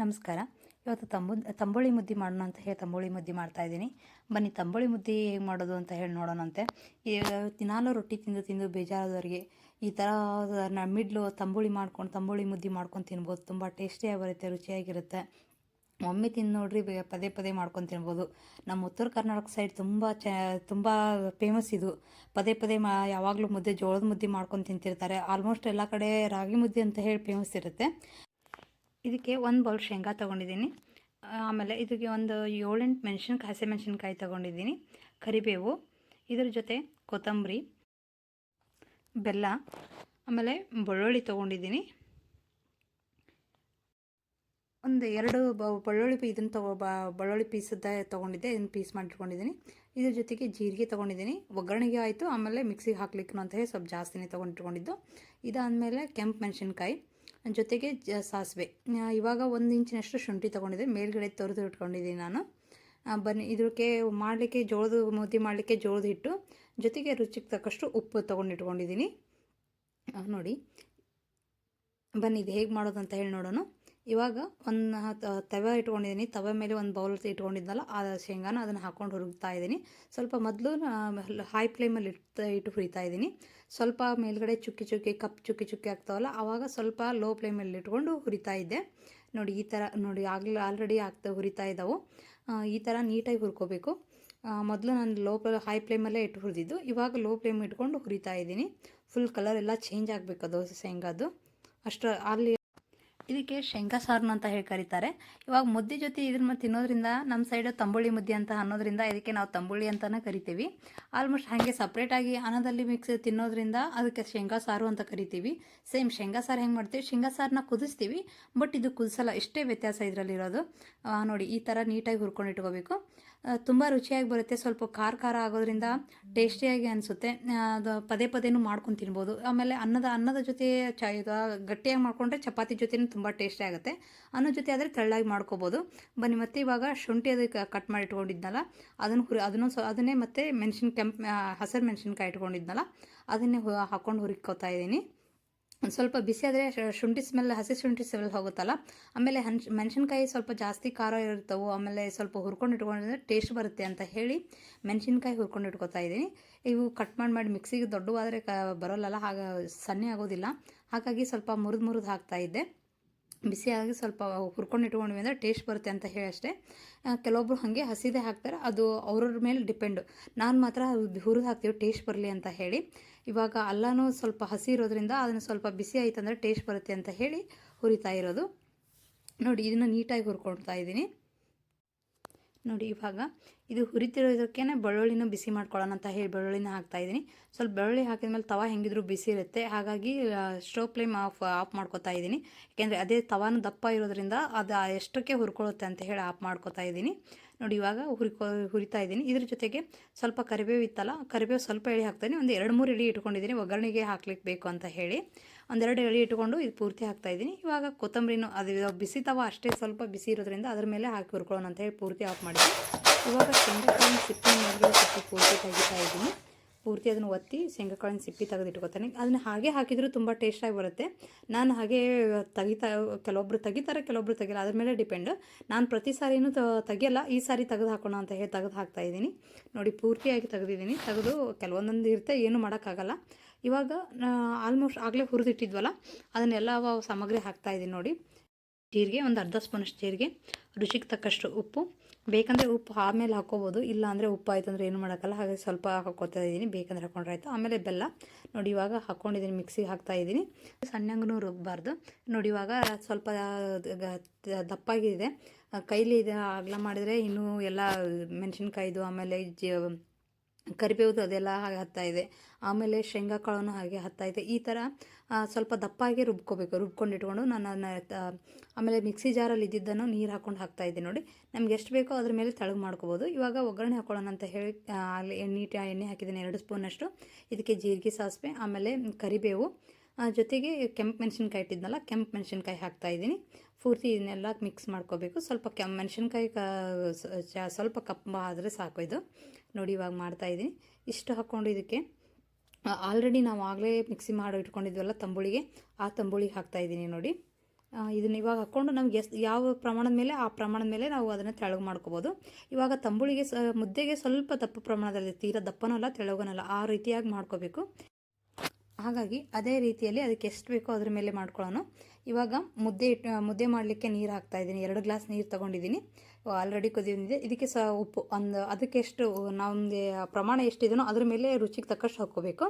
ನಮಸ್ಕಾರ. ಇವತ್ತು ತಂಬು, ತಂಬುಳಿ ಮುದ್ದೆ ಮಾಡೋಣ ಅಂತ ಹೇಳಿ ತಂಬುಳಿ ಮುದ್ದೆ ಮಾಡ್ತಾಯಿದ್ದೀನಿ ಬನ್ನಿ ತಂಬುಳಿ ಮುದ್ದೆ ಹೇಗೆ ಮಾಡೋದು ಅಂತ ಹೇಳಿ ನೋಡೋಣಂತೆ. ದಿನಾಲೂ ರೊಟ್ಟಿ ತಿಂದು ತಿಂದು ಬೇಜಾರಾದವ್ರಿಗೆ ಈ ಥರ ಮಿಡ್ಲು ತಂಬುಳಿ ಮಾಡ್ಕೊಂಡು, ತಂಬುಳಿ ಮುದ್ದೆ ಮಾಡ್ಕೊಂಡು ತಿನ್ಬೋದು. ತುಂಬ ಟೇಸ್ಟಿಯಾಗಿ ಬರುತ್ತೆ ರುಚಿಯಾಗಿರುತ್ತೆ. ಒಮ್ಮೆ ತಿಂದು ನೋಡ್ರಿ ಪದೇ ಪದೇ ಮಾಡ್ಕೊಂಡು ತಿನ್ಬೋದು. ನಮ್ಮ ಉತ್ತರ ಕರ್ನಾಟಕ ಸೈಡ್ ತುಂಬ ಚ, ತುಂಬ ಫೇಮಸ್ ಇದು. ಪದೇ ಪದೇ ಮಾ, ಯಾವಾಗಲೂ ಮುದ್ದೆ ಜೋಳದ ಮುದ್ದೆ ಮಾಡ್ಕೊಂಡು ತಿಂತಿರ್ತಾರೆ. ಆಲ್ಮೋಸ್ಟ್ ಎಲ್ಲ ಕಡೆ ರಾಗಿ ಮುದ್ದೆ ಅಂತ ಹೇಳಿ ಫೇಮಸ್ ಇರುತ್ತೆ. ಇದಕ್ಕೆ ಒಂದು ಬೌಲ್ ಶೇಂಗಾ ತೊಗೊಂಡಿದ್ದೀನಿ. ಆಮೇಲೆ ಇದಕ್ಕೆ ಒಂದು ಏಳೆಂಟು ಮೆಣಸಿನ್ಕಾಯಿ ಹಸಿ ಮೆಣಸಿನ್ಕಾಯಿ ತೊಗೊಂಡಿದ್ದೀನಿ. ಕರಿಬೇವು, ಇದ್ರ ಜೊತೆ ಕೊತ್ತಂಬರಿ, ಬೆಲ್ಲ, ಆಮೇಲೆ ಬೆಳ್ಳುಳ್ಳಿ ತೊಗೊಂಡಿದ್ದೀನಿ. ಒಂದು ಎರಡು ಬ, ಬೆಳ್ಳುಳ್ಳಿ ಪೀ ಇದನ್ನು ತಗೋ, ಬ, ಬೆಳ್ಳುಳ್ಳಿ ಪೀಸದ ತೊಗೊಂಡಿದ್ದೆ ಇದನ್ನು ಪೀಸ್ ಮಾಡಿಟ್ಕೊಂಡಿದ್ದೀನಿ ಇದ್ರ ಜೊತೆಗೆ ಜೀರಿಗೆ ತೊಗೊಂಡಿದ್ದೀನಿ. ಒಗ್ಗರಣೆಗೆ ಆಯಿತು, ಆಮೇಲೆ ಮಿಕ್ಸಿಗೆ ಹಾಕ್ಲಿಕ್ಕೆ ಅಂತ ಹೇಳಿ ಸ್ವಲ್ಪ ಜಾಸ್ತಿನೇ ತೊಗೊಂಡಿಟ್ಕೊಂಡಿದ್ದು. ಇದಾದಮೇಲೆ ಕೆಂಪು ಮೆಣಸಿನ್ಕಾಯಿ. ಜೊತೆಗೆ ಜ, ಸಾಸಿವೆ. ಇವಾಗ ಒಂದು ಇಂಚಿನಷ್ಟು ಶುಂಠಿ ತೊಗೊಂಡಿದ್ದೆ. ಮೇಲ್ಗಡೆ ತೊರೆದು ಇಟ್ಕೊಂಡಿದ್ದೀನಿ ನಾನು. ಬನ್ನಿ ಇದಕ್ಕೆ ಮಾಡಲಿಕ್ಕೆ ಜೋಳದ ಮುದ್ದೆ ಮಾಡಲಿಕ್ಕೆ ಜೋಳದ ಹಿಟ್ಟು, ಜೊತೆಗೆ ರುಚಿಗೆ ತಕ್ಕಷ್ಟು ಉಪ್ಪು ತೊಗೊಂಡಿಟ್ಕೊಂಡಿದ್ದೀನಿ ನೋಡಿ. ಬನ್ನಿ, ಇದು ಹೇಗೆ ಮಾಡೋದು ಅಂತ ಹೇಳಿ ನೋಡೋಣ. ಇವಾಗ ಒಂದು ತವೆ ಇಟ್ಕೊಂಡಿದ್ದೀನಿ ತವೆ ಮೇಲೆ ಒಂದು ಬೌಲ್ ಇಟ್ಕೊಂಡಿದ್ದಲ್ಲ ಆ ಶೇಂಗಾನ ಅದನ್ನು ಹಾಕ್ಕೊಂಡು ಹುರುಗ್ತಾ ಇದ್ದೀನಿ ಸ್ವಲ್ಪ ಮೊದಲು ಹೈ ಫ್ಲೇಮಲ್ಲಿ ಇಟ್ಟು ಇಟ್ಟು ಹುರಿತಾ ಇದ್ದೀನಿ ಸ್ವಲ್ಪ ಮೇಲ್ಗಡೆ ಚುಕ್ಕಿ ಚುಕ್ಕಿ, ಕಪ್ ಚುಕ್ಕಿ ಚುಕ್ಕಿ ಆಗ್ತಾವಲ್ಲ ಆವಾಗ ಸ್ವಲ್ಪ ಲೋ ಫ್ಲೇಮಲ್ಲಿ ಇಟ್ಕೊಂಡು ಹುರಿತಾ ಇದ್ದೆ. ನೋಡಿ, ಈ ಥರ ನೋಡಿ, ಆಗಲೇ ಆಲ್ರೆಡಿ ಆಗ್ತಾ ಹುರಿತಾ ಇದ್ದಾವೆ ಈ ಥರ ನೀಟಾಗಿ ಹುರ್ಕೋಬೇಕು. ಮೊದಲು ನಾನು ಲೋ ಹೈ ಫ್ಲೇಮಲ್ಲೇ ಇಟ್ಟು ಹುರಿದಿದ್ದು. ಇವಾಗ ಲೋ ಫ್ಲೇಮ್ ಇಟ್ಕೊಂಡು ಹುರಿತಾ ಇದ್ದೀನಿ ಫುಲ್ ಕಲರ್ ಎಲ್ಲ ಚೇಂಜ್ ಆಗಬೇಕು ಅದು ಶೇಂಗಾದು. ಅಷ್ಟು ಅಲ್ಲಿ ಇದಕ್ಕೆ ಶೇಂಗಾ ಸಾರನು ಅಂತ ಹೇಳಿ ಕರೀತಾರೆ. ಇವಾಗ ಮುದ್ದೆ ಜೊತೆ ಇದನ್ನ ತಿನ್ನೋದ್ರಿಂದ ನಮ್ಮ ಸೈಡು ತಂಬುಳಿ ಮುದ್ದೆ ಅಂತ ಅನ್ನೋದ್ರಿಂದ ಇದಕ್ಕೆ ನಾವು ತಂಬುಳಿ ಅಂತಲೇ ಕರಿತೀವಿ. ಆಲ್ಮೋಸ್ಟ್ ಹಾಗೆ ಸಪ್ರೇಟಾಗಿ ಅನ್ನದಲ್ಲಿ ಮಿಕ್ಸ್ ತಿನ್ನೋದ್ರಿಂದ ಅದಕ್ಕೆ ಶೇಂಗಾ ಸಾರು ಅಂತ ಕರಿತೀವಿ. ಸೇಮ್ ಶೇಂಗಾ ಸಾರು ಹೆಂಗೆ ಮಾಡ್ತೀವಿ? ಶೇಂಗಾ ಸಾರನ್ನ ಕುದಿಸ್ತೀವಿ. ಬಟ್ ಇದು ಕುದಿಸಲ್ಲ ಇಷ್ಟೇ ವ್ಯತ್ಯಾಸ ಇದರಲ್ಲಿರೋದು ನೋಡಿ, ಈ ಥರ ನೀಟಾಗಿ ಹುರ್ಕೊಂಡು ಇಟ್ಕೋಬೇಕು. ತುಂಬ ರುಚಿಯಾಗಿ ಬರುತ್ತೆ. ಸ್ವಲ್ಪ ಖಾರ ಖಾರ ಆಗೋದ್ರಿಂದ ಟೇಸ್ಟಿಯಾಗಿ ಅನಿಸುತ್ತೆ. ಅದು ಪದೇ ಪದೇನೂ ಮಾಡ್ಕೊಂಡು ತಿನ್ಬೋದು. ಆಮೇಲೆ ಅನ್ನದ ಅನ್ನದ ಜೊತೆ ಚ, ಇದು ಗಟ್ಟಿಯಾಗಿ ಮಾಡ್ಕೊಂಡ್ರೆ ಚಪಾತಿ ಜೊತೆನೂ ತುಂಬ ಟೇಸ್ಟಿ ಆಗುತ್ತೆ. ಅನ್ನದ ಜೊತೆ ಆದರೆ ತೆಳ್ಳಾಗಿ ಮಾಡ್ಕೋಬೋದು. ಬನ್ನಿ, ಮತ್ತೆ ಇವಾಗ ಶುಂಠಿ ಅದಕ್ಕೆ ಕಟ್ ಮಾಡಿ ಇಟ್ಕೊಂಡಿದ್ನಲ್ಲ, ಅದನ್ನು ಹುರಿ, ಅದನ್ನು ಸೊ, ಅದನ್ನೇ ಮತ್ತೆ ಮೆಣಸಿನ ಕೆಂಪು ಹಸಿರು ಮೆಣಸಿನ್ಕಾಯಿ ಇಟ್ಕೊಂಡಿದ್ನಲ್ಲ, ಅದನ್ನೇ ಹಾಕ್ಕೊಂಡು ಹುರಿಕೋತಾ ಇದ್ದೀನಿ. ಒಂದು ಸ್ವಲ್ಪ ಬಿಸಿ ಆದರೆ ಶುಂಠಿ ಸ್ಮೆಲ್ ಹಸಿ ಶುಂಠಿ ಸ್ಮೆಲ್ ಹೋಗುತ್ತಲ್ಲ? ಆಮೇಲೆ ಹನ್ ಮೆಣಸಿನ್ಕಾಯಿ ಸ್ವಲ್ಪ ಜಾಸ್ತಿ ಖಾರ ಇರ್ತವೆ ಆಮೇಲೆ ಸ್ವಲ್ಪ ಹುರ್ಕೊಂಡು ಇಟ್ಕೊಂಡ್ರೆ ಟೇಸ್ಟ್ ಬರುತ್ತೆ ಅಂತ ಹೇಳಿ ಮೆಣಸಿನ್ಕಾಯಿ ಹುರ್ಕೊಂಡು ಇಟ್ಕೊತಾ ಇದ್ದೀನಿ. ಇವು ಕಟ್ ಮಾಡಿ ಮಾಡಿ ಮಿಕ್ಸಿಗೆ ದೊಡ್ಡವಾದರೆ ಕ ಬರೋಲ್ಲಲ್ಲ, ಹಾಗ ಸನ್ನೆ ಆಗೋದಿಲ್ಲ. ಹಾಗಾಗಿ ಸ್ವಲ್ಪ ಮುರಿದು ಮುರಿದು ಹಾಕ್ತಾ ಇದ್ದೆ. ಬಿಸಿಯಾಗಿ ಸ್ವಲ್ಪ ಹುರ್ಕೊಂಡು ಇಟ್ಕೊಂಡ್ವಿ ಅಂದರೆ ಟೇಸ್ಟ್ ಬರುತ್ತೆ ಅಂತ ಹೇಳಿ ಅಷ್ಟೇ. ಕೆಲವೊಬ್ಬರು ಹಾಗೆ ಹಸಿದೇ ಹಾಕ್ತಾರೆ, ಅದು ಅವ್ರವ್ರ ಮೇಲೆ ಡಿಪೆಂಡು. ನಾನು ಮಾತ್ರ ಹುರಿದು ಹಾಕ್ತೀವಿ, ಟೇಸ್ಟ್ ಬರಲಿ ಅಂತ ಹೇಳಿ. ಇವಾಗ ಅಲ್ಲನೂ ಸ್ವಲ್ಪ ಹಸಿ ಇರೋದ್ರಿಂದ ಅದನ್ನು ಸ್ವಲ್ಪ ಬಿಸಿ ಆಯ್ತು ಅಂದರೆ ಟೇಸ್ಟ್ ಬರುತ್ತೆ ಅಂತ ಹೇಳಿ ಹುರಿತಾ ಇರೋದು. ನೋಡಿ, ಇದನ್ನು ನೀಟಾಗಿ ಹುರ್ಕೊಳ್ತಾ ಇದ್ದೀನಿ. ನೋಡಿ, ಇವಾಗ ಇದು ಹುರಿತಿರೋದಕ್ಕೇ ಬೆಳ್ಳುಳ್ಳಿನ ಬಿಸಿ ಮಾಡ್ಕೊಳ್ಳೋಣ ಅಂತ ಹೇಳಿ ಬೆಳ್ಳುಳ್ಳಿನ ಹಾಕ್ತಾ ಇದ್ದೀನಿ. ಸ್ವಲ್ಪ ಬೆಳ್ಳುಳ್ಳಿ ಹಾಕಿದ್ಮೇಲೆ ತವ ಹೆಂಗಿದ್ರು ಬಿಸಿ ಇರುತ್ತೆ. ಹಾಗಾಗಿ ಸ್ಟೋವ್ ಫ್ಲೇಮ್ ಆಫ್ ಆಫ್ ಮಾಡ್ಕೊತಾ ಇದ್ದೀನಿ. ಯಾಕೆಂದರೆ ಅದೇ ತವಾನು ದಪ್ಪ ಇರೋದ್ರಿಂದ ಅದು ಎಷ್ಟಕ್ಕೆ ಹುರ್ಕೊಳ್ಳುತ್ತೆ ಅಂತ ಹೇಳಿ ಆಫ್ ಮಾಡ್ಕೋತಾ ಇದ್ದೀನಿ. ನೋಡಿ, ಇವಾಗ ಹುರಿಕೊ, ಹುರಿತಾ ಇದ್ದೀನಿ. ಇದ್ರ ಜೊತೆಗೆ ಸ್ವಲ್ಪ ಕರಿಬೇವು ಇತ್ತಲ್ಲ, ಕರಿಬೇವು ಸ್ವಲ್ಪ ಎಳೆ ಹಾಕ್ತೀನಿ ಒಂದು ಎರಡು ಮೂರು ಎಳೆ ಇಟ್ಕೊಂಡಿದ್ದೀನಿ. ಒಗ್ಗರಣೆಗೆ ಹಾಕ್ಲಿಕ್ಕೆ ಬೇಕು ಅಂತ ಹೇಳಿ. ಒಂದೆರಡು ಎಳೆ ಇಟ್ಕೊಂಡು ಇದು ಪೂರ್ತಿ ಹಾಕ್ತಾ ಇದ್ದೀನಿ. ಇವಾಗ ಕೊತ್ತಂಬರಿನೂ, ಅದು ಬಿಸಿ ತವ ಅಷ್ಟೇ ಸ್ವಲ್ಪ ಬಿಸಿ ಇರೋದ್ರಿಂದ ಅದ್ರ ಮೇಲೆ ಹಾಕಿ ಹುರ್ಕೊಳ್ಳೋಣ ಅಂತ ಹೇಳಿ ಪೂರ್ತಿ ಆಫ್ ಮಾಡಿದ್ದೀನಿ. ಇವಾಗ ಶೇಂಗಾಕಾಳಿನ ಸಿಪ್ಪೆ ಮೇಲ್ಗಡೆ ಸಿಪ್ಪೆ ಪೂರ್ತಿ ತೆಗಿತಾ ಇದ್ದೀನಿ. ಪೂರ್ತಿ ಅದನ್ನು ಒತ್ತಿ ಶೇಂಗಾಕಾಳಿನ ಸಿಪ್ಪೆ ತೆಗೆದು ಅದನ್ನು ಹಾಗೆ ಹಾಕಿದರೂ ತುಂಬ ಟೇಸ್ಟಾಗಿ ಬರುತ್ತೆ. ನಾನು ಹಾಗೆ ತೆಗಿತಾ, ಕೆಲವೊಬ್ರು ತೆಗಿತಾರೆ, ಕೆಲವೊಬ್ರು ತೆಗಿಲ್ಲ. ಅದ್ರ ಮೇಲೆ ಡಿಪೆಂಡ್ ನಾನು ಪ್ರತಿ ಸಾರಿನೂ ತೆಗಿಯಲ್ಲ. ಈ ಸಾರಿ ತೆಗೆದು ಹಾಕೋಣ ಅಂತ ಹೇಳಿ ತೆಗೆದು ಹಾಕ್ತಾ ಇದ್ದೀನಿ. ನೋಡಿ, ಪೂರ್ತಿಯಾಗಿ ತೆಗೆದಿದ್ದೀನಿ. ತೆಗೆದು ಕೆಲವೊಂದೊಂದು ಇರುತ್ತೆ, ಏನೂ ಮಾಡೋಕ್ಕಾಗಲ್ಲ. ಇವಾಗ ಆಲ್ಮೋಸ್ಟ್ ಆಗಲೇ ಹುರಿದಿಟ್ಟಿದ್ವಲ್ಲ, ಅದನ್ನೆಲ್ಲ ಸಾಮಗ್ರಿ ಹಾಕ್ತಾ ಇದ್ದೀನಿ ನೋಡಿ. ಜೀರಿಗೆ, ಒಂದು ಅರ್ಧ ಸ್ಪೂನಷ್ಟು ಜೀರಿಗೆ. ರುಚಿಗೆ ತಕ್ಕಷ್ಟು ಉಪ್ಪು. ಬೇಕಂದರೆ ಉಪ್ಪು ಆಮೇಲೆ ಹಾಕ್ಕೋಬೋದು. ಇಲ್ಲ ಅಂದರೆ ಉಪ್ಪು ಆಯಿತು ಅಂದರೆ ಏನು ಮಾಡೋಕ್ಕಲ್ಲ. ಹಾಗೆ ಸ್ವಲ್ಪ ಹಾಕೋತಾ ಇದ್ದೀನಿ. ಬೇಕಂದರೆ ಹಾಕೊಂಡ್ರೆ ಆಯಿತು. ಆಮೇಲೆ ಬೆಲ್ಲ. ನೋಡಿ, ಇವಾಗ ಹಾಕ್ಕೊಂಡಿದ್ದೀನಿ ಮಿಕ್ಸಿಗೆ ಹಾಕ್ತಾ ಇದ್ದೀನಿ. ಸಣ್ಣಂಗೂ ರುಬ್ಬಾರ್ದು. ನೋಡಿ, ಇವಾಗ ಸ್ವಲ್ಪ ದಪ್ಪಾಗಿದೆ. ಕೈಲಿ ಇದು ಅಗಲ ಮಾಡಿದರೆ ಇನ್ನೂ ಎಲ್ಲ ಮೆಣಸಿನ್ಕಾಯ್ದು, ಆಮೇಲೆ ಜ ಕರಿಬೇವ್ದು ಅದೆಲ್ಲ ಹಾಗೆ ಹತ್ತಾ ಇದೆ. ಆಮೇಲೆ ಶೇಂಗಾ ಕಾಳನ್ನು ಹಾಗೆ ಹತ್ತಾ ಇದೆ. ಈ ಥರ ಸ್ವಲ್ಪ ದಪ್ಪಾಗಿ ರುಬ್ಕೋಬೇಕು. ರುಬ್ಕೊಂಡು ಇಟ್ಕೊಂಡು ನಾನು ಅದನ್ನ ಆಮೇಲೆ ಮಿಕ್ಸಿ ಜಾರಲ್ಲಿ ಇದ್ದಿದ್ದನ್ನು ನೀರು ಹಾಕ್ಕೊಂಡು ಹಾಕ್ತಾ ಇದ್ದೆ ನೋಡಿ. ನಮ್ಗೆ ಎಷ್ಟು ಬೇಕೋ ಅದ್ರ ಮೇಲೆ ತಳಗ್ ಮಾಡ್ಕೋಬೋದು. ಇವಾಗ ಒಗ್ಗರಣೆ ಹಾಕೊಳ್ಳೋಣ ಅಂತ ಹೇಳಿ ಅಲ್ಲಿ ಎಣ್ಣೆ ಎಣ್ಣೆ ಹಾಕಿದ್ದೀನಿ ಎರಡು ಸ್ಪೂನಷ್ಟು. ಇದಕ್ಕೆ ಜೀರಿಗೆ ಸಾಸಿವೆ, ಆಮೇಲೆ ಕರಿಬೇವು. ಜೊತೆಗೆ ಕೆಂಪು ಮೆಣಸಿನ್ಕಾಯಿ ಇಟ್ಟಿದ್ನಲ್ಲ, ಕೆಂಪು ಮೆಣಸಿನ್ಕಾಯಿ ಹಾಕ್ತಾ ಇದ್ದೀನಿ. ಪೂರ್ತಿ ಇದನ್ನೆಲ್ಲ ಮಿಕ್ಸ್ ಮಾಡ್ಕೋಬೇಕು. ಸ್ವಲ್ಪ ಕೆಂಪು ಮೆಣಸಿನ್ಕಾಯಿ, ಕ ಸ್ವಲ್ಪ ಕಪ್ಪ ಆದರೆ ಸಾಕು ಇದು. ನೋಡಿ ಇವಾಗ ಮಾಡ್ತಾ ಇದ್ದೀನಿ. ಇಷ್ಟು ಹಾಕ್ಕೊಂಡು ಇದಕ್ಕೆ ಆಲ್ರೆಡಿ ನಾವು ಆಗಲೇ ಮಿಕ್ಸಿ ಮಾಡಿ ಇಟ್ಕೊಂಡಿದ್ವಲ್ಲ ತಂಬುಳಿಗೆ, ಆ ತಂಬುಳಿಗೆ ಹಾಕ್ತಾ ಇದ್ದೀನಿ ನೋಡಿ. ಇದನ್ನ ಇವಾಗ ಹಾಕ್ಕೊಂಡು ನಮ್ಗೆ ಎಷ್ಟು ಯಾವ ಪ್ರಮಾಣದ ಮೇಲೆ, ಆ ಪ್ರಮಾಣದ ಮೇಲೆ ನಾವು ಅದನ್ನು ತೆಳಗು ಮಾಡ್ಕೋಬೋದು. ಇವಾಗ ತಂಬುಳಿಗೆ ಸ, ಮುದ್ದೆಗೆ ಸ್ವಲ್ಪ ದಪ್ಪ ಪ್ರಮಾಣದಲ್ಲಿ, ತೀರಾ ದಪ್ಪನೂ ಅಲ್ಲ, ತೆಳಗನಲ್ಲ, ಆ ರೀತಿಯಾಗಿ ಮಾಡ್ಕೋಬೇಕು. ಹಾಗಾಗಿ ಅದೇ ರೀತಿಯಲ್ಲಿ ಅದಕ್ಕೆ ಎಷ್ಟು ಬೇಕೋ ಅದ್ರ ಮೇಲೆ ಮಾಡ್ಕೊಳ್ಳೋಣ. ಇವಾಗ ಮುದ್ದೆ ಇಟ್ಟು ಮುದ್ದೆ ಮಾಡಲಿಕ್ಕೆ ನೀರು ಹಾಕ್ತಾ ಇದ್ದೀನಿ. ಎರಡು ಗ್ಲಾಸ್ ನೀರು ತೊಗೊಂಡಿದ್ದೀನಿ. ಆಲ್ರೆಡಿ ಕುದಿಯೋದಿದೆ. ಇದಕ್ಕೆ ಸಹ ಉಪ್ಪು ಒಂದು ಅದಕ್ಕೆ ಎಷ್ಟು, ನಮಗೆ ಪ್ರಮಾಣ ಎಷ್ಟಿದೆಯೋ ಅದ್ರ ಮೇಲೆ ರುಚಿಗೆ ತಕ್ಕಷ್ಟು ಹಾಕ್ಕೋಬೇಕು.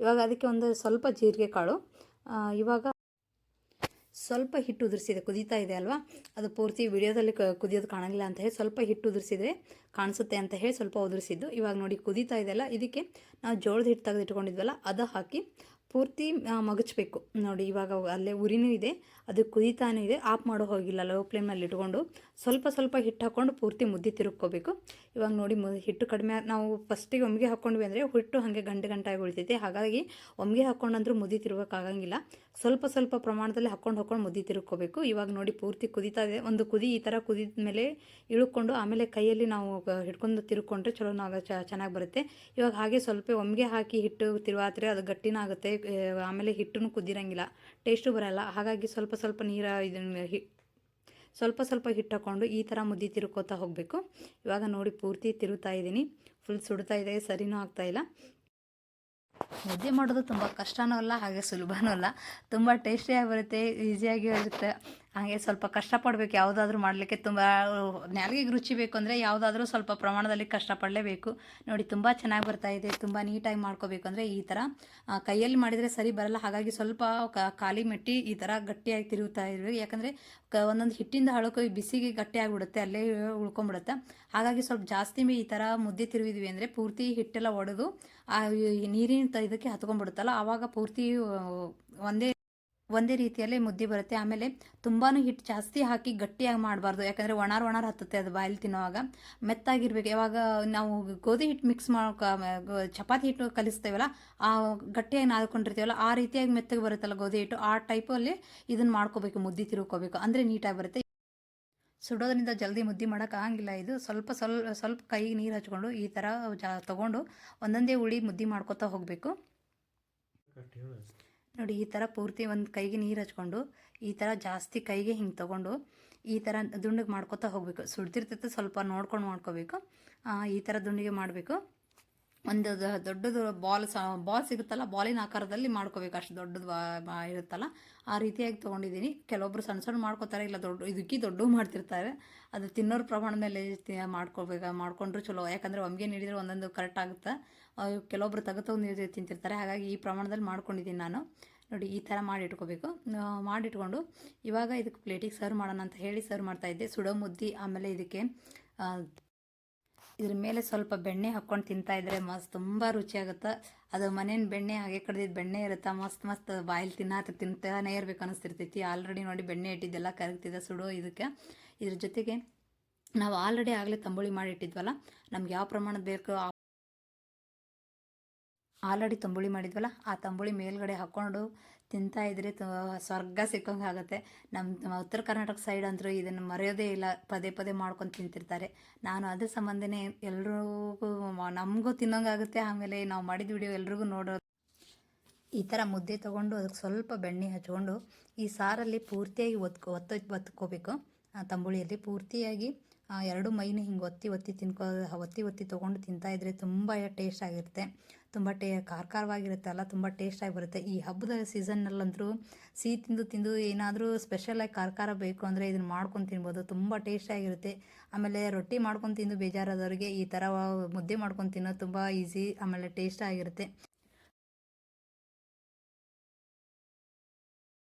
ಇವಾಗ ಅದಕ್ಕೆ ಒಂದು ಸ್ವಲ್ಪ ಜೀರಿಗೆ ಕಾಳು. ಇವಾಗ ಸ್ವಲ್ಪ ಹಿಟ್ಟು ಉದುರಿಸಿದೆ. ಕುದೀತಾ ಇದೆ ಅಲ್ವಾ? ಅದು ಪೂರ್ತಿ ವಿಡಿಯೋದಲ್ಲಿ ಕುದಿಯೋದು ಕಾಣಂಗಿಲ್ಲ ಅಂತ ಹೇಳಿ ಸ್ವಲ್ಪ ಹಿಟ್ಟು ಉದುರಿಸಿದ್ರೆ ಕಾಣಿಸುತ್ತೆ ಅಂತ ಹೇಳಿ ಸ್ವಲ್ಪ ಉದುರಿಸಿದ್ದು. ಇವಾಗ ನೋಡಿ ಕುದೀತಾ ಇದೆಯಲ್ಲ ಇದಕ್ಕೆ ನಾವು ಜೋಳದ ಹಿಟ್ಟು ತೆಗೆದಿಟ್ಕೊಂಡಿದ್ವಲ್ಲ, ಅದು ಹಾಕಿ ಪೂರ್ತಿ ಮಗಚಬೇಕು. ನೋಡಿ, ಇವಾಗ ಅಲ್ಲೇ ಉರಿನೂ ಇದೆ, ಅದು ಕುದೀತಾನೆ ಇದೆ ಆಫ್ ಮಾಡೋ ಹೋಗಿಲ್ಲ ಲೋ ಫ್ಲೇಮ್ನಲ್ಲಿ ಇಟ್ಕೊಂಡು ಸ್ವಲ್ಪ ಸ್ವಲ್ಪ ಹಿಟ್ಟು ಹಾಕ್ಕೊಂಡು ಪೂರ್ತಿ ಮುದ್ದೆ ತಿರುಗ್ಕೋಬೇಕು. ಇವಾಗ ನೋಡಿ ಹಿಟ್ಟು ಕಡಿಮೆ ನಾವು ಫಸ್ಟಿಗೆ ಒಮ್ಮೆಗೆ ಹಾಕ್ಕೊಂಡ್ವಿ ಅಂದರೆ ಹಿಟ್ಟು ಹಾಗೆ ಗಂಟೆ ಗಂಟಾಗಿ ಉಳಿತೈತೆ ಹಾಗಾಗಿ ಒಮ್ಮಿಗೆ ಹಾಕ್ಕೊಂಡಂದ್ರೂ ಮುದ್ದೆ ತಿರುಗೋಕ್ಕಾಗಂಗಿಲ್ಲ. ಸ್ವಲ್ಪ ಸ್ವಲ್ಪ ಪ್ರಮಾಣದಲ್ಲಿ ಹಾಕ್ಕೊಂಡು ಹಾಕ್ಕೊಂಡು ಮುದ್ದೆ ತಿರುಗ್ಕೋಬೇಕು. ಇವಾಗ ನೋಡಿ, ಪೂರ್ತಿ ಕುದೀತಾ ಇದೆ. ಒಂದು ಕುದಿ ಈ ಥರ ಕುದಿದ ಮೇಲೆ ಇಳ್ಕೊಂಡು ಆಮೇಲೆ ಕೈಯಲ್ಲಿ ನಾವು ಹಿಡ್ಕೊಂಡು ತಿರುಕೊಂಡ್ರೆ ಚಲೋ ಚೆನ್ನಾಗಿ ಬರುತ್ತೆ. ಇವಾಗ ಹಾಗೆ ಸ್ವಲ್ಪ ಒಮ್ಮೆಗೆ ಹಾಕಿ ಹಿಟ್ಟು ತಿರುವಾತ್ರೆ ಅದು ಗಟ್ಟಿನ ಆಗುತ್ತೆ ಆಮೇಲೆ ಹಿಟ್ಟನ್ನು ಕುದ್ದಿರಂಗಿಲ್ಲ ಟೇಸ್ಟು ಬರೋಲ್ಲ. ಹಾಗಾಗಿ ಸ್ವಲ್ಪ ಸ್ವಲ್ಪ ನೀರ ಇದನ್ನು ಹಿ, ಸ್ವಲ್ಪ ಸ್ವಲ್ಪ ಹಿಟ್ಟು ಹಾಕ್ಕೊಂಡು ಈ ಥರ ಮುದ್ದೆ ತಿರುಕೋತಾ ಹೋಗಬೇಕು. ಇವಾಗ ನೋಡಿ ಪೂರ್ತಿ ತಿರುತ್ತಾ ಇದ್ದೀನಿ. ಫುಲ್ ಸುಡ್ತಾ ಇದೆ, ಸರಿನೂ ಇಲ್ಲ. ಮುದ್ದೆ ಮಾಡೋದು ತುಂಬ ಕಷ್ಟನೂ ಅಲ್ಲ, ಹಾಗೆ ಸುಲಭನೂ ಅಲ್ಲ. ತುಂಬ ಟೇಸ್ಟಿಯಾಗಿ ಬರುತ್ತೆ ಈಸಿಯಾಗಿ ಇರುತ್ತೆ. ಹಾಗೆ ಸ್ವಲ್ಪ ಕಷ್ಟಪಡಬೇಕು ಯಾವುದಾದ್ರೂ ಮಾಡಲಿಕ್ಕೆ ತುಂಬ ನಾಲ್ಗೆಗೆ ರುಚಿ ಬೇಕು ಅಂದರೆ ಯಾವುದಾದ್ರೂ ಸ್ವಲ್ಪ ಪ್ರಮಾಣದಲ್ಲಿ ಕಷ್ಟಪಡಲೇಬೇಕು ನೋಡಿ, ತುಂಬ ಚೆನ್ನಾಗಿ ಬರ್ತಾ ಇದೆ, ತುಂಬ ನೀಟಾಗಿ ಮಾಡ್ಕೋಬೇಕು ಅಂದರೆ ಈ ಥರ ಕೈಯಲ್ಲಿ ಮಾಡಿದರೆ ಸರಿ ಬರಲ್ಲ, ಹಾಗಾಗಿ ಸ್ವಲ್ಪ ಖಾಲಿ ಮೆಟ್ಟಿ ಈ ಥರ ಗಟ್ಟಿಯಾಗಿ ತಿರುಗುತ್ತಾ ಇರಬೇಕು. ಯಾಕಂದರೆ ಒಂದೊಂದು ಹಿಟ್ಟಿಂದ ಹಳಕು ಬಿಸಿಗೆ ಗಟ್ಟಿಯಾಗಿಬಿಡುತ್ತೆ, ಅಲ್ಲೇ ಉಳ್ಕೊಂಬಿಡುತ್ತೆ. ಹಾಗಾಗಿ ಸ್ವಲ್ಪ ಜಾಸ್ತಿ ಈ ಥರ ಮುದ್ದೆ ತಿರುವಿದ್ವಿ ಅಂದರೆ ಪೂರ್ತಿ ಹಿಟ್ಟೆಲ್ಲ ಒಡೆದು ನೀರಿನ ಇದಕ್ಕೆ ಹತ್ಕೊಂಡ್ಬಿಡುತ್ತಲ್ಲ, ಆವಾಗ ಪೂರ್ತಿ ಒಂದೇ ಒಂದೇ ರೀತಿಯಲ್ಲೇ ಮುದ್ದೆ ಬರುತ್ತೆ. ಆಮೇಲೆ ತುಂಬಾ ಹಿಟ್ಟು ಜಾಸ್ತಿ ಹಾಕಿ ಗಟ್ಟಿಯಾಗಿ ಮಾಡಬಾರ್ದು. ಯಾಕಂದರೆ ಒಣಾರ್ ಒಣಾರ್ ಹತ್ತುತ್ತೆ ಅದು ಬಾಯಲ್ಲಿ ತಿನ್ನುವಾಗ. ಮೆತ್ತಾಗಿರ್ಬೇಕು. ಯಾವಾಗ ನಾವು ಗೋಧಿ ಹಿಟ್ಟು ಮಿಕ್ಸ್ ಮಾಡೋ ಚಪಾತಿ ಹಿಟ್ಟು ಕಲಿಸ್ತೇವಲ್ಲ, ಆ ಗಟ್ಟಿಯಾಗಿ ನಾದ್ಕೊಂಡಿರ್ತೀವಲ್ಲ, ಆ ರೀತಿಯಾಗಿ ಮೆತ್ತಗೆ ಬರುತ್ತಲ್ಲ ಗೋಧಿ ಹಿಟ್ಟು, ಆ ಟೈಪಲ್ಲಿ ಇದನ್ನು ಮಾಡ್ಕೋಬೇಕು, ಮುದ್ದೆ ತಿರುಕೋಬೇಕು ಅಂದರೆ ನೀಟಾಗಿ ಬರುತ್ತೆ. ಸುಡೋದ್ರಿಂದ ಜಲ್ದಿ ಮುದ್ದೆ ಮಾಡೋಕ್ಕಾಗಂಗಿಲ್ಲ ಇದು. ಸ್ವಲ್ಪ ಸ್ವಲ್ಪ ಸ್ವಲ್ಪ ಕೈಗೆ ನೀರು ಹಚ್ಕೊಂಡು ಈ ಥರ ಜಾ ತೊಗೊಂಡು ಒಂದೊಂದೇ ಉಳಿ ಮುದ್ದೆ ಮಾಡ್ಕೋತಾ ಹೋಗಬೇಕು. ನೋಡಿ, ಈ ಥರ ಪೂರ್ತಿ ಒಂದು ಕೈಗೆ ನೀರು ಹಚ್ಕೊಂಡು, ಈ ಥರ ಜಾಸ್ತಿ ಕೈಗೆ ಹಿಂಗೆ ತೊಗೊಂಡು, ಈ ಥರ ದುಂಡಿಗೆ ಮಾಡ್ಕೊತಾ ಹೋಗಬೇಕು. ಸುಡ್ತಿರ್ತೈತೆ, ಸ್ವಲ್ಪ ನೋಡ್ಕೊಂಡು ಮಾಡ್ಕೋಬೇಕು. ಈ ಥರ ದುಂಡಿಗೆ ಮಾಡಬೇಕು. ಒಂದು ದೊಡ್ಡದು ಬಾಲ್ ಸ ಬಾಲ್ ಸಿಗುತ್ತಲ್ಲ ಬಾಲಿನ ಆಕಾರದಲ್ಲಿ ಮಾಡ್ಕೋಬೇಕು. ಅಷ್ಟು ದೊಡ್ಡದು ಇರುತ್ತಲ್ಲ. ಆ ರೀತಿಯಾಗಿ ತೊಗೊಂಡಿದ್ದೀನಿ. ಕೆಲವೊಬ್ರು ಸಣ್ಣ ಸಣ್ಣ ಮಾಡ್ಕೋತಾರೆ ಇಲ್ಲ ದೊಡ್ಡ ಇದಕ್ಕೆ ದೊಡ್ಡ ಮಾಡ್ತಿರ್ತಾರೆ. ಅದು ತಿನ್ನೋರ ಪ್ರಮಾಣ ಮೇಲೆ ಮಾಡ್ಕೋಬೇಕು ಮಾಡ್ಕೊಂಡ್ರು ಚಲೋ. ಯಾಕಂದರೆ ಒಮ್ಗೆ ನೀಡಿದ್ರೆ ಒಂದೊಂದು ಕರೆಕ್ಟ್ ಆಗುತ್ತೆ. ಕೆಲವೊಬ್ರು ಕೆಲವೊಬ್ರು ನೀರು ತಿಂತಿರ್ತಾರೆ. ಹಾಗಾಗಿ ಈ ಪ್ರಮಾಣದಲ್ಲಿ ಮಾಡ್ಕೊಂಡಿದ್ದೀನಿ ನಾನು. ನೋಡಿ ಈ ಥರ ಮಾಡಿ ಇಟ್ಕೋಬೇಕು. ಆ, ಮಾಡಿಟ್ಕೊಂಡು ಇವಾಗ ಇದಕ್ಕೆ ಪ್ಲೇಟಿಗೆ ಸರ್ವ್ ಮಾಡೋಣ ಅಂತ ಹೇಳಿ ಸರ್ವ್ ಮಾಡ್ತಾಯಿದ್ದೆ ಸುಡೋ ಮುದ್ದೆ ಆಮೇಲೆ ಇದಕ್ಕೆ ಇದ್ರ ಮೇಲೆ ಸ್ವಲ್ಪ ಬೆಣ್ಣೆ ಹಾಕ್ಕೊಂಡು ತಿಂತಾ ಇದ್ರೆ ಮಸ್ತ್ ತುಂಬ ರುಚಿಯಾಗುತ್ತೆ. ಅದು ಮನೇನ ಬೆಣ್ಣೆ ಹಾಗೆ ಕಡ್ದಿದ್ದು ಬೆಣ್ಣೆ ಇರುತ್ತೆ ಮಸ್ತ್ ಮಸ್ತ್ ಬಾಯಲ್ಲಿ ತಿನ್ನಾತ ತಿಂತಾನೆ ಇರ್ಬೇಕು ಅನಿಸ್ತಿರ್ತೈತಿ. ಆಲ್ರೆಡಿ ನೋಡಿ ಬೆಣ್ಣೆ ಇಟ್ಟಿದ್ದೆಲ್ಲ ಕರಗ್ತಿದೆ ಸುಡೋ ಇದಕ್ಕೆ. ಇದ್ರ ಜೊತೆಗೆ ನಾವು ಆಲ್ರೆಡಿ ಆಗಲೇ ತಂಬುಳಿ ಮಾಡಿ ಇಟ್ಟಿದ್ವಲ್ಲ, ನಮ್ಗೆ ಯಾವ ಪ್ರಮಾಣದ ಬೇಕು ಆಲ್ರೆಡಿ ತಂಬುಳಿ ಮಾಡಿದ್ವಲ್ಲ, ಆ ತಂಬುಳಿ ಮೇಲ್ಗಡೆ ಹಾಕ್ಕೊಂಡು ತಿಂತಾ ಇದ್ರೆ ಸ್ವರ್ಗ ಸಿಕ್ಕಂಗೆ ಆಗುತ್ತೆ. ನಮ್ಮ ಉತ್ತರ ಕರ್ನಾಟಕ ಸೈಡ್ ಅಂತೂ ಇದನ್ನು ಮರೆಯೋದೇ ಇಲ್ಲ, ಪದೇ ಪದೇ ಮಾಡ್ಕೊಂಡು ತಿಂತಿರ್ತಾರೆ. ನಾನು ಅದ್ರ ಸಂಬಂಧನೇ ಎಲ್ರಿಗೂ ನಮಗೂ ತಿನ್ನೋಂಗಾಗುತ್ತೆ ಆಮೇಲೆ ನಾವು ಮಾಡಿದ ವಿಡಿಯೋ ಎಲ್ರಿಗೂ ನೋಡೋ ಈ ಥರ ಮುದ್ದೆ ತೊಗೊಂಡು ಅದಕ್ಕೆ ಸ್ವಲ್ಪ ಬೆಣ್ಣೆ ಹಚ್ಕೊಂಡು ಈ ಸಾರಲ್ಲಿ ಪೂರ್ತಿಯಾಗಿ ಒತ್ಕೊ ಒತ್ತ ಒತ್ಕೋಬೇಕು, ಆ ತಂಬುಳಿಯಲ್ಲಿ. ಪೂರ್ತಿಯಾಗಿ ಎರಡು ಮೈನು ಹಿಂಗೆ ಒತ್ತಿ ಒತ್ತಿ ತಿನ್ಕೋ, ಒತ್ತಿ ಒತ್ತಿ ತೊಗೊಂಡು ತಿಂತಾ ಇದ್ರೆ ತುಂಬ ಟೇಸ್ಟ್ ಆಗಿರುತ್ತೆ. ತುಂಬ ಟೇ ಖಾರ ಖಾರವಾಗಿರುತ್ತಲ್ಲ ತುಂಬ ಟೇಸ್ಟಾಗಿ ಬರುತ್ತೆ. ಈ ಹಬ್ಬದ ಸೀಸನ್ನಲ್ಲಂತೂ ಸಿಹಿ ತಿಂದು ತಿಂದು ಏನಾದರೂ ಸ್ಪೆಷಲಾಗಿ ಖಾರ ಖಾರ ಬೇಕು ಅಂದರೆ ಇದನ್ನು ಮಾಡ್ಕೊಂಡು ತಿನ್ಬೋದು. ತುಂಬ ಟೇಸ್ಟಾಗಿರುತ್ತೆ ಆಮೇಲೆ ರೊಟ್ಟಿ ಮಾಡ್ಕೊಂಡು ತಿಂದು ಬೇಜಾರಾದವ್ರಿಗೆ ಈ ಥರ ಮುದ್ದೆ ಮಾಡ್ಕೊಂಡು ತಿನ್ನೋದು ತುಂಬ ಈಸಿ ಆಮೇಲೆ ಟೇಸ್ಟ್ ಆಗಿರುತ್ತೆ.